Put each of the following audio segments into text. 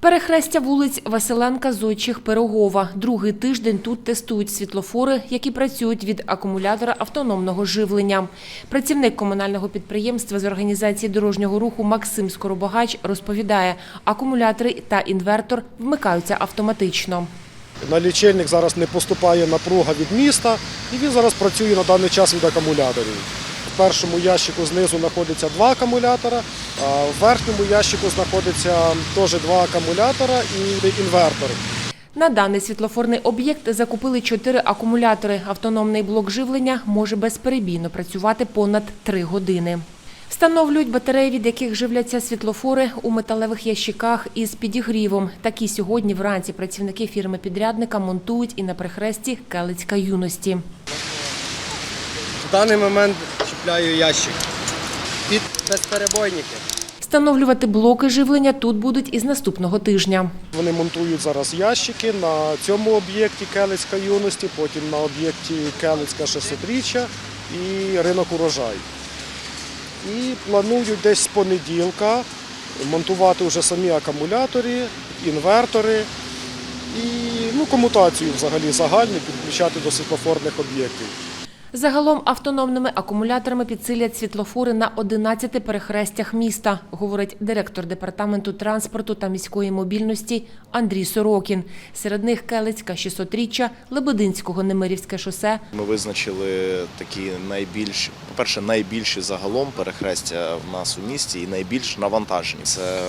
Перехрестя вулиць Василенка, Зодчих, Пирогова. Другий тиждень тут тестують світлофори, які працюють від акумулятора автономного живлення. Працівник комунального підприємства з організації дорожнього руху Максим Скоробогач розповідає, акумулятори та інвертор вмикаються автоматично. На лічильник зараз не поступає напруга від міста, і він зараз працює на даний час від акумуляторів. В першому ящику знизу знаходиться два акумулятора, а в верхньому ящику знаходиться теж два акумулятора і інвертор. На даний світлофорний об'єкт закупили чотири акумулятори. Автономний блок живлення може безперебійно працювати понад три години. Встановлюють батареї, від яких живляться світлофори у металевих ящиках із підігрівом. Такі сьогодні вранці працівники фірми-підрядника монтують і на прихресті Келицька юності. В даний момент чіпляю ящик під безперебойники. Встановлювати блоки живлення тут будуть із наступного тижня. Вони монтують зараз ящики на цьому об'єкті Келицька юності, потім на об'єкті Келицька 600-річчя і ринок урожай. І планують десь з понеділка монтувати вже самі акумулятори, інвертори і ну, комутацію взагалі загальну підключати до світлофорних об'єктів. Загалом автономними акумуляторами підсилять світлофори на 11 перехрестях міста, говорить директор департаменту транспорту та міської мобільності Андрій Сорокін. Серед них Келицька 600-річчя, Лебединського Немирівське шосе, Ми визначили такі найбільш, по-перше, найбільші загалом перехрестя в нас у місті і найбільш навантажені. Це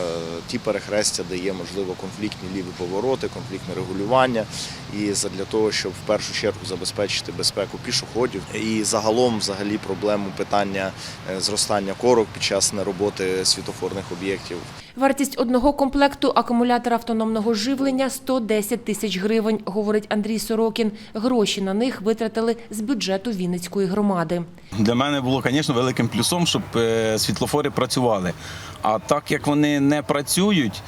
ті перехрестя, де є можливо конфліктні ліві повороти, конфліктне регулювання. І для того, щоб в першу чергу забезпечити безпеку пішоходів і загалом, взагалі, проблему питання е, зростання корок під час нероботи світофорних об'єктів. Вартість одного комплекту акумулятора автономного живлення – 110 тисяч гривень, говорить Андрій Сорокін. Гроші на них витратили з бюджету Вінницької громади. Для мене було, звісно, великим плюсом, щоб е, світлофори працювали. А так як вони не працюють,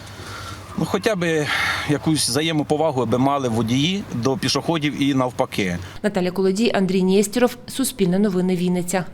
ну хоча б якусь взаємоповагу аби мали водії до пішоходів і навпаки. Наталя Колодій, Андрій Нєстіров, Суспільне новини Вінниця.